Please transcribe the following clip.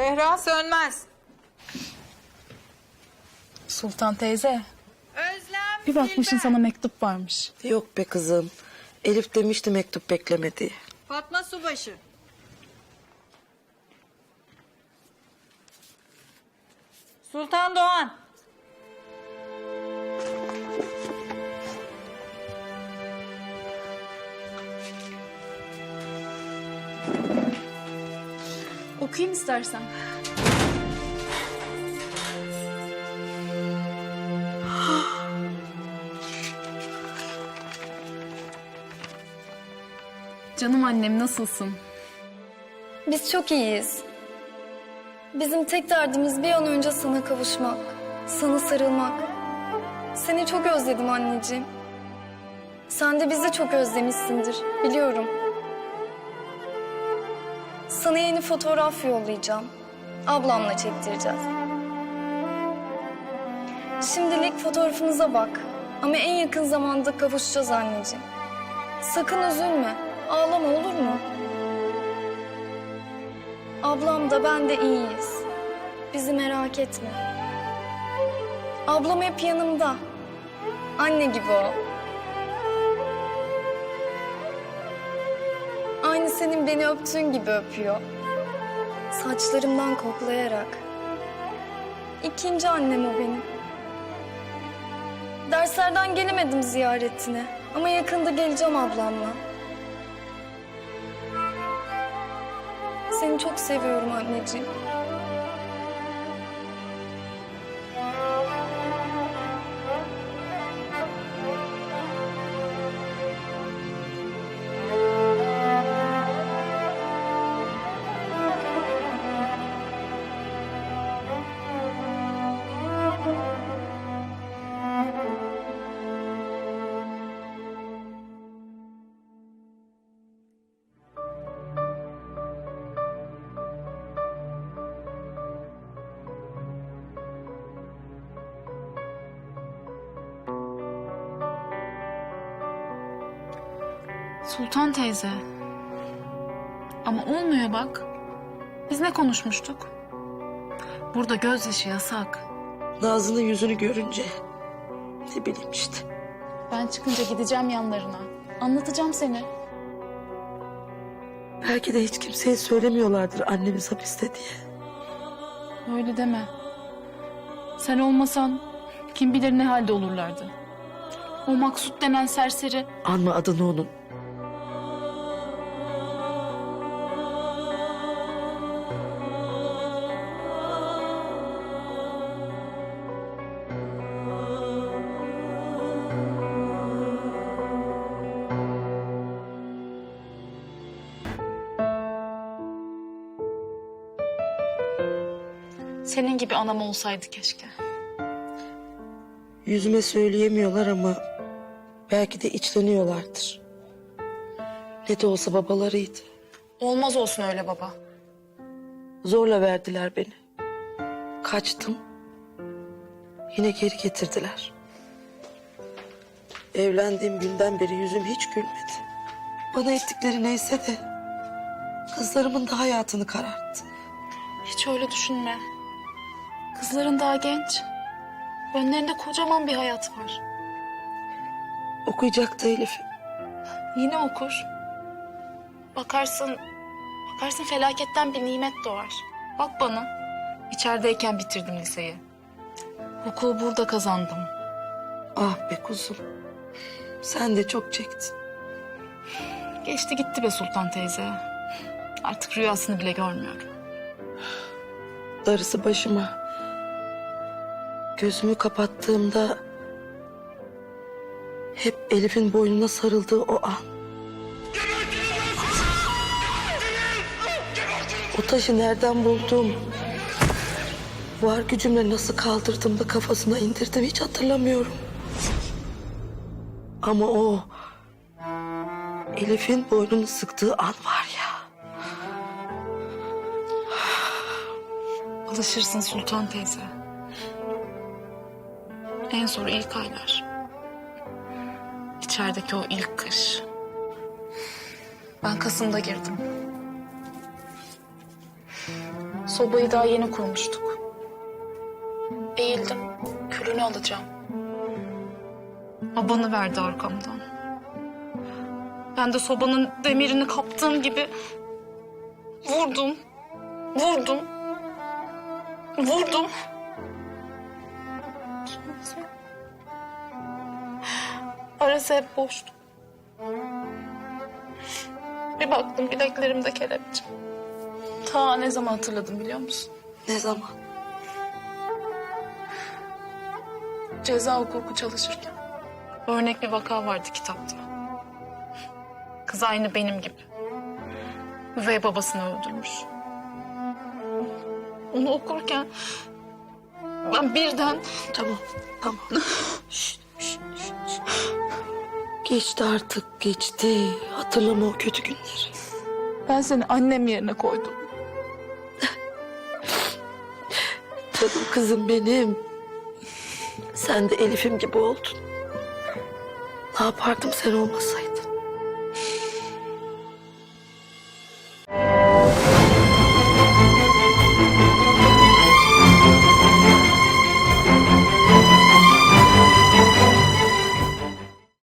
Zehra Sönmez. Sultan teyze, Özlem bir bakmışsın sana mektup varmış. Yok be kızım. Elif demişti mektup bekleme diye. Fatma Subaşı. Sultan Doğan. Okuyayım istersen. Canım annem nasılsın? Biz çok iyiyiz. Bizim tek derdimiz bir an önce sana kavuşmak, sana sarılmak. Seni çok özledim anneciğim. Sen de bizi çok özlemişsindir, biliyorum. Sana yeni fotoğraf yollayacağım. Ablamla çektireceğiz. Şimdilik fotoğrafımıza bak. Ama en yakın zamanda kavuşacağız anneciğim. Sakın üzülme, ağlama olur mu? Ablam da ben de iyiyiz. Bizi merak etme. Ablam hep yanımda. Anne gibi o. Aynı senin beni öptüğün gibi öpüyor. Saçlarımdan koklayarak. İkinci annem o benim. Derslerden gelemedim ziyaretine. Ama yakında geleceğim ablamla. Seni çok seviyorum anneciğim. Sultan teyze. Ama olmuyor bak. Biz ne konuşmuştuk? Burada gözyaşı yasak. Nazlı'nın yüzünü görünce ne bileyim işte. Ben çıkınca gideceğim yanlarına. Anlatacağım seni. Belki de hiç kimseye söylemiyorlardır annemiz hapiste diye. Öyle deme. Sen olmasan kim bilir ne halde olurlardı. O maksut denen serseri Anma adını onun. Senin gibi anam olsaydı keşke. Yüzüme söyleyemiyorlar ama belki de içleniyorlardır. Ne de olsa babalarıydı. Olmaz olsun öyle baba. Zorla verdiler beni. Kaçtım. Yine geri getirdiler. Evlendiğim günden beri yüzüm hiç gülmedi. Bana ettikleri neyse de kızlarımın da hayatını kararttı. Hiç öyle düşünme. Kızların daha genç. Önlerinde kocaman bir hayat var. Okuyacaktı Elif. Yine okur. Bakarsın, bakarsın felaketten bir nimet doğar. Bak bana. İçerideyken bitirdim liseyi. Hukuku burada kazandım. Ah be kuzum. Sen de çok çektin. Geçti gitti be Sultan teyze. Artık rüyasını bile görmüyorum. Darısı başıma. Gözümü kapattığımda hep Elif'in boynuna sarıldığı o an. O taşı nereden buldum? Var gücümle nasıl kaldırdım da kafasına indirdim hiç hatırlamıyorum. Ama o Elif'in boynunu sıktığı an var ya. Alışırsın Sultan teyze. En zor ilk aylar. İçerideki o ilk kış. Ben Kasım'da girdim. Sobayı daha yeni kurmuştuk. Eğildim. Külünü alacağım. Abanı verdi arkamdan. Ben de sobanın demirini kaptığım gibi vurdum. Vurdum. Vurdum. Arası hep boştu. Bir baktım bileklerimde kelepçe. Ta ne zaman hatırladım biliyor musun? Ne zaman? Ceza hukuku çalışırken. Örnek bir vaka vardı kitapta. Kız aynı benim gibi. Üvey babasını öldürmüş. Onu okurken ben birden Tamam, tamam. Şşt, şşt, şşt, şşt. Geçti artık, geçti. Hatırlama o kötü günleri. ben seni annem yerine koydum. Canım kızım benim. Sen de Elif'im gibi oldun. Ne yapardım sen olmasaydın?